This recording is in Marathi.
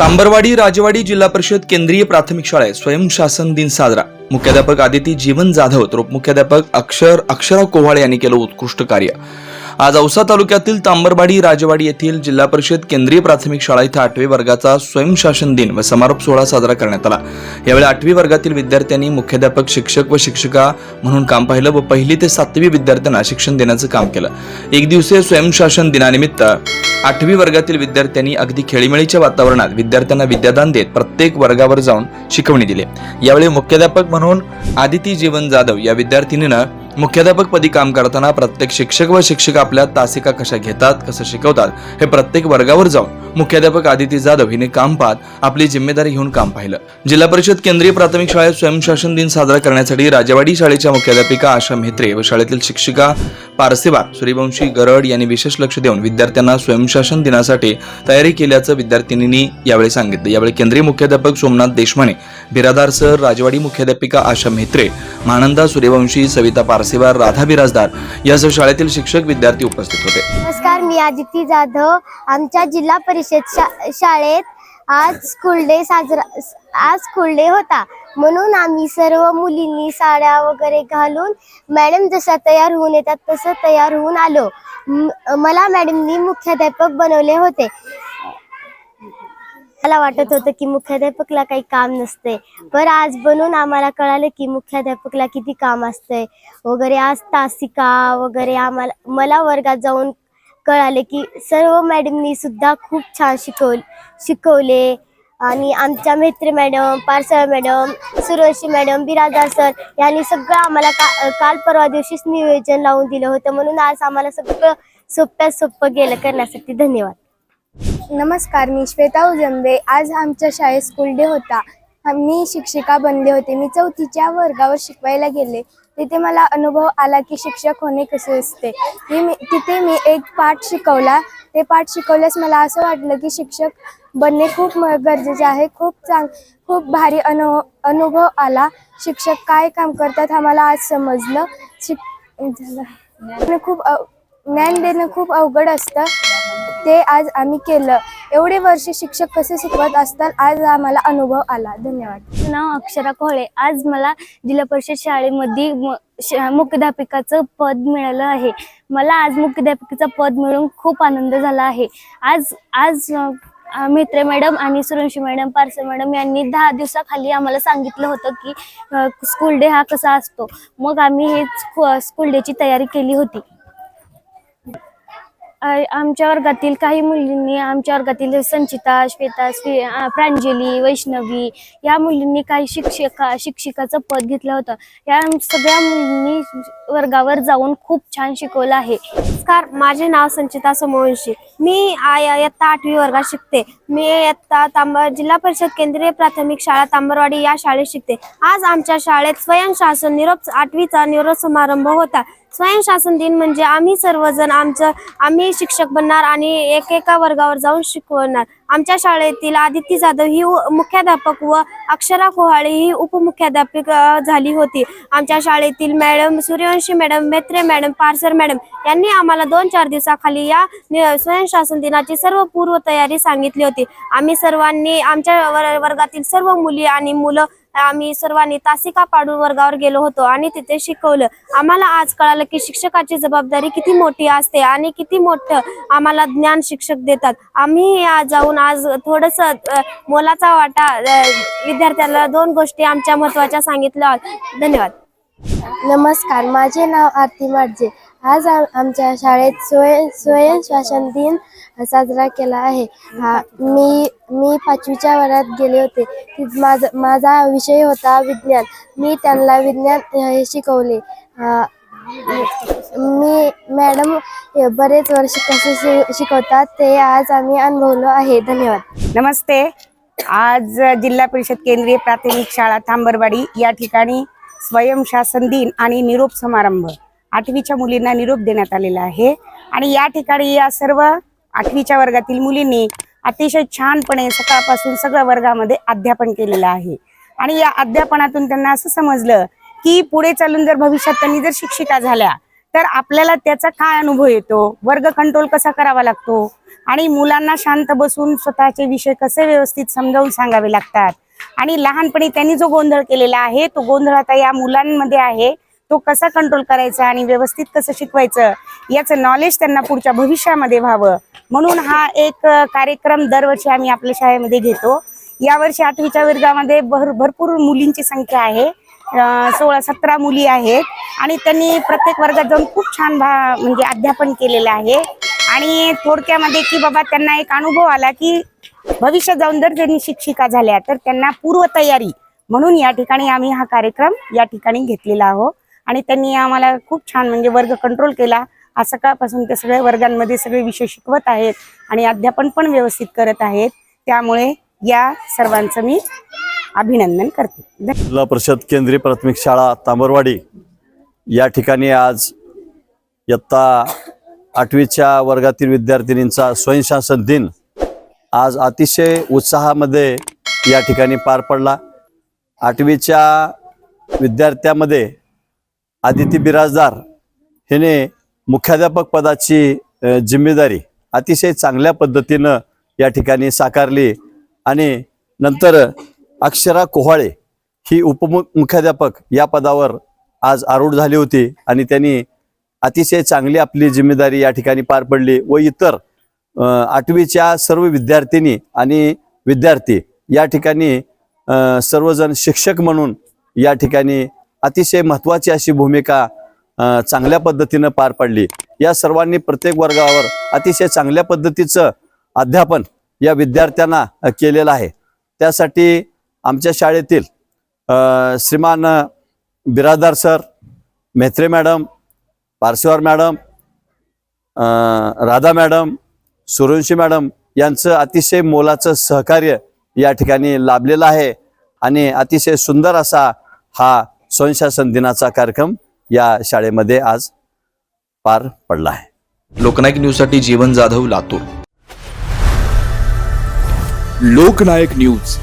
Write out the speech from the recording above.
तांबरवाडी राजवाडी जिल्हा परिषद केंद्रीय प्राथमिक शाळेत स्वयंशासन दिन साजरा. मुख्याध्यापक आदिती जीवन जाधव तर उपमुख्याध्यापक अक्षर अक्षरा कोव्हाळे यांनी केलं उत्कृष्ट कार्य. आज औसा तालुक्यातील तांबरवाडी राजवाडी येथील जिल्हा परिषद केंद्रीय प्राथमिक शाळा इथं आठवी वर्गाचा स्वयंशासन दिन व समारोप सोहळा साजरा करण्यात आला. यावेळी आठवी वर्गातील विद्यार्थ्यांनी मुख्याध्यापक शिक्षक व शिक्षिका म्हणून काम पाहिलं व पहिली ते सातवी विद्यार्थ्यांना शिक्षण देण्याचं काम केलं. एक दिवसीय स्वयंशासन दिनानिमित्त आठवी वर्गातील विद्यार्थ्यांनी अगदी खेळीमेळीच्या वातावरणात विद्यार्थ्यांना विद्यादान देत प्रत्येक वर्गावर जाऊन शिकवणी दिली. यावेळी मुख्याध्यापक म्हणून आदिती जीवन जाधव या विद्यार्थिनीनं मुख्याध्यापक पदी काम करताना प्रत्येक शिक्षक व शिक्षिका आपल्या तासिका कशा घेतात कसं शिकवतात हे प्रत्येक वर्गावर जाऊन मुख्याध्यापक आदिती जाधव हिने काम पाहत आपली जिम्मेदारी घेऊन काम पाहिलं. जिल्हा परिषद केंद्रीय प्राथमिक शाळेत स्वयंशासन दिन साजरा करण्यासाठी राजवाडी शाळेच्या मुख्याध्यापिका आशा म्हेत्रे व शाळेतील शिक्षिका पारसेवा सूर्यवंशी गरड यांनी विशेष लक्ष देऊन विद्यार्थ्यांना स्वयंशासन दिनासाठी तयारी केल्याचं विद्यार्थिनींनी यावेळी सांगितलं. यावेळी केंद्रीय मुख्याध्यापक सोमनाथ देशमाने बिरादार सर राजवाडी मुख्याध्यापिका आशा म्हेत्रे महानंदा सूर्यवंशी सविता पारसेबार राधा बिराजदार यासह शाळेतील शिक्षक विद्यार्थी उपस्थित होते. नमस्कार मी आदिती जाधव. आमच्या जिल्हा परिषद शा शाळेत आज स्कूल डे साजरा आज स्कूल डे होता. म्हणून आम्ही सर्व मुलींनी साड्या वगैरे घालून मॅडम जशा तयार होऊन येतात तसं तयार होऊन आलो. मला मॅडमनी मुख्याध्यापक बनवले होते. मला वाटत होतं की मुख्याध्यापकला काही काम नसते पण आज बनून आम्हाला कळालं की मुख्याध्यापकला किती काम असतंय. वगैरे आज तासिका वगैरे आम्हाला मला वर्गात जाऊन कळाले की सर्व मॅडमनी सुद्धा खूप छान शिकव शिकवले. आणि आमच्या मैत्री madam Parsal madam Survashi madam Birajdar sir यांनी सगळं आम्हाला का काल परवा दिवशीच नियोजन लावून दिलं होतं. म्हणून आज आम्हाला सगळं सोप्यात सोपं गेलं करण्यासाठी. धन्यवाद. नमस्कार मी श्वेता उजंबे. आज आमच्या शाळेत स्कूल डे होता. मी शिक्षिका बनले होते. मी चौथीच्या वर्गावर शिकवायला गेले. तिथे मला अनुभव आला की शिक्षक होणे कसे असते. मी मी- तिथे मी एक पाठ शिकवला. ते पाठ शिकवल्यास मला असं वाटलं की शिक्षक बनणे खूप म- गरजेचे आहे. खूप चांग खूप भारी अनु अनुभव आला. शिक्षक काय काम करतात हा मला आज समजलं. शिक झालं. खूप अव- ज्ञान देणं खूप अवघड असतं. ते आज आम्ही केलं. एवढे वर्ष शिक्षक कसे शिकवत असतात आज आम्हाला अनुभव आला. धन्यवाद. नाव अक्षरा कोहळे. आज मला जिल्हा परिषद शाळेमध्ये म- श- मुख्याध्यापिकाचं पद मिळालं आहे. मला आज मुख्याध्यापिकेचं पद मिळून खूप आनंद झाला आहे. आज आज मित्रे मॅडम आणि सुरंशी मॅडम पारसे मॅडम यांनी दहा दिवसाखाली आम्हाला सांगितलं होतं की स्कूल डे हा कसा असतो. मग आम्ही हे स्कूल डेची तयारी केली होती. आमच्या वर्गातील काही मुलींनी आमच्या वर्गातील संचिता श्वेता श्री प्रांजली वैष्णवी या मुलींनी काही शिक्षिका शिक्षिकाचं पद घेतलं होतं. या सगळ्या मुलींनी वर्गावर जाऊन खूप छान शिकवलं आहे. नमस्कार माझे नाव संचिता सोमवंशी. मी इयत्ता आठवी वर्गात शिकते. मी इयत्ता तांब जिल्हा परिषद केंद्रीय प्राथमिक शाळा तांबरवाडी या शाळेत शिकते. आज आमच्या शाळेत स्वयंशासन निरोप आठवीचा निरोप समारंभ होता. स्वयंशासन दिन म्हणजे आम्ही सर्वजण आमचं आम्ही शिक्षक बनणार आणि एकेका वर्गावर जाऊन शिकवणार. आमच्या शाळेतील आदिती जाधव ही मुख्याध्यापक व अक्षरा कोहाळे ही उपमुख्याध्यापिका झाली होती. आमच्या शाळेतील madam Suryavanshi madam Metre madam Parsar madam यांनी आम्हाला दोन चार दिवसाखाली या स्वयंशासन दिनाची सर्व पूर्व तयारी सांगितली होती. आम्ही सर्वांनी आमच्या वर- वर्गातील सर्व मुली आणि मुलं आम्ही सर्वांनी तासिका पाडून वर्गावर गेलो होतो आणि तिथे शिकवलं. आम्हाला आज कळालं की शिक्षकाची जबाबदारी किती मोठी असते आणि किती मोठं आम्हाला ज्ञान शिक्षक देतात. आम्ही आज जाऊन आज थोडस मोलाचा वाटा विद्यार्थ्याला दोन गोष्टी आमच्या महत्त्वाच्या सांगितल्या. धन्यवाद. नमस्कार माझे नाव आरती माडजे. आज आमच्या शाळेत स्वयं स्वयंशासन दिन साजरा केला आहे. हा मी मी पाचवीच्या वर्गात गेले होते. माझा माझा विषय होता विज्ञान. मी त्यांना विज्ञान हे शिकवले. मी मॅडम बरेच वर्ष कसे शिकवतात ते आज आम्ही अनुभवलो आहे. धन्यवाद. नमस्ते. आज जिल्हा परिषद केंद्रीय प्राथमिक शाळा थांबरवाडी या ठिकाणी स्वयंशासन दिन आणि निरोप समारंभ आठवीच्या मुलींना निरोप देण्यात आलेला आहे. आणि या ठिकाणी या सर्व आठवीच्या वर्गातील मुलींनी अतिशय छानपणे सकाळपासून सगळ्या वर्गामध्ये अध्यापन केलेलं आहे. आणि या अध्यापनातून त्यांना असं समजलं की पुढे चालून जर भविष्यात त्यांनी जर शिक्षिका झाल्या तर आपल्याला त्याचा काय अनुभव येतो? वर्ग कंट्रोल कसा करावा लागतो? आणि मुलांना शांत बसून स्वतःचे विषय कसे व्यवस्थित समजावून सांगावे लागतात? आणि लहानपणी त्यांनी जो गोंधळ केलेला आहे तो गोंधळ आता या मुलांमध्ये आहे तो कसा कंट्रोल करायचा आणि व्यवस्थित कसं शिकवायचं याचं नॉलेज त्यांना पुढच्या भविष्यामध्ये व्हावं. म्हणून हा एक कार्यक्रम दरवर्षी आम्ही आपल्या शाळेमध्ये घेतो. यावर्षी आठवीच्या वर्गामध्ये भर भरपूर मुलींची संख्या आहे. सोळा सतरा मुली आहेत. आणि त्यांनी प्रत्येक वर्गात जाऊन खूप छान भा म्हणजे अध्यापन केलेलं आहे. आणि थोडक्यामध्ये की बाबा त्यांना एक अनुभव आला की भविष्यात जाऊन जर त्यांनी शिक्षिका झाल्या तर त्यांना पूर्वतयारी म्हणून या ठिकाणी आम्ही हा कार्यक्रम या ठिकाणी घेतलेला आहोत. आणि त्यांनी आम्हाला खूप छान म्हणजे वर्ग कंट्रोल केला. आज सकाळपासून ते सगळ्या वर्गांमध्ये सगळे विषय शिकवत आहेत आणि अध्यापन पण व्यवस्थित करत आहेत. त्यामुळे या सर्वांचं मी अभिनंदन करते. जिल्हा परिषद केंद्रीय प्राथमिक शाळा तांबरवाडी. या ठिकाणी आज इयत्ता आठवीच्या वर्गातील विद्यार्थिनींचा स्वयंशासन दिन आज अतिशय उत्साहामध्ये या ठिकाणी पार पडला. आठवीच्या विद्यार्थ्यामध्ये आदिती बिराजदार हिने मुख्याध्यापक पदाची जिम्मेदारी अतिशय चांगल्या पद्धतीनं या ठिकाणी साकारली आणि नंतर अक्षरा कोहाळे ही उपमुख्याध्यापक मुख्याध्यापक या पदावर आज आरूढ झाली होती आणि त्यांनी अतिशय चांगली आपली जिम्मेदारी या ठिकाणी पार पडली व इतर आठवीच्या सर्व विद्यार्थिनी आणि विद्यार्थी या ठिकाणी सर्वजण शिक्षक म्हणून या ठिकाणी अतिशय महत्त्वाची अशी भूमिका चांगल्या पद्धतीनं पार पडली. या सर्वांनी प्रत्येक वर्गावर अतिशय चांगल्या पद्धतीचं अध्यापन या विद्यार्थ्यांना केलेलं आहे. त्यासाठी आमच्या शाळेतील अ, Shriman Birajdar sir Metre madam Parsewar madam अ, राधा मॅडम सुरवंशी मॅडम यांचं अतिशय मोलाचं सहकार्य या ठिकाणी लाभलेलं आहे आणि अतिशय सुंदर असा हा स्वयंशासन दिनाचा कार्यक्रम या शाळेमध्ये आज पार पडला आहे. लोकनायक न्यूजसाठी जीवन जाधव लातूर. लोकनायक न्यूज.